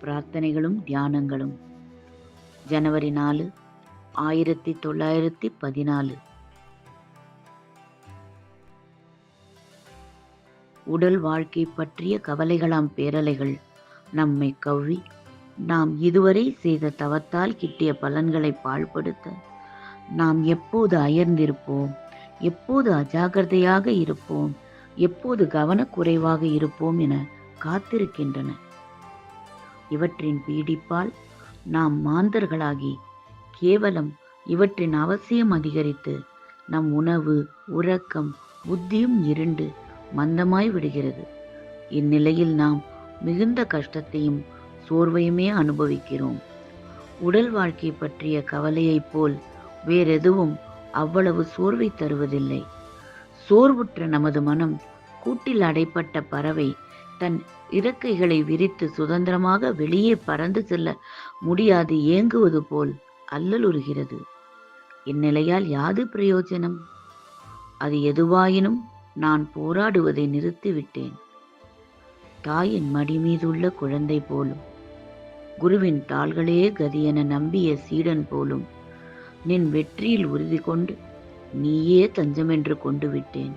பிரார்த்தனைகளும் தியானங்களும். ஜனவரி நாலு ஆயிரத்தி தொள்ளாயிரத்தி பதினாலு. உடல் வாழ்க்கை பற்றிய கவலைகளாம் பேரலைகள். நம்மை கவ்வி நாம் இதுவரை செய்த தவத்தால் கிட்டிய பலன்களை பாழ்படுத்த நாம் எப்போது அயர்ந்திருப்போம் எப்போது அஜாக்கிரதையாக இருப்போம் எப்போது கவனக்குறைவாக இருப்போம் என காத்திருக்கின்றன. இவற்றின் பீடிப்பால் நாம் மாந்தர்களாகி கேவலம் இவற்றின் அவசியம் அதிகரித்து நம் உணவு உறக்கம் புத்தியும் இருண்டு மந்தமாய் விடுகிறது. இந்நிலையில் நாம் மிகுந்த கஷ்டத்தையும் சோர்வையுமே அனுபவிக்கிறோம். உடல் வாழ்க்கை பற்றிய கவலையைப் போல் வேறெதுவும் அவ்வளவு சோர்வை தருவதில்லை. சோர்வுற்ற நமது மனம் கூட்டில் அடைப்பட்ட பறவை தன் இறக்கைகளை விரித்து சுதந்திரமாக வெளியே பறந்து செல்ல முடியாது ஏங்குவது போல் அல்லலுறுகிறது. இந்நிலையால் யாது பிரயோஜனம்? அது எதுவாயினும் நான் போராடுவதை நிறுத்திவிட்டேன். தாயின் மடி மீதுள்ள குழந்தை போலும் குருவின் தாள்களே கதியென நம்பிய சீடன் போலும் நின் வெற்றியில் உறுதி கொண்டு நீயே தஞ்சமென்று கொண்டு விட்டேன்.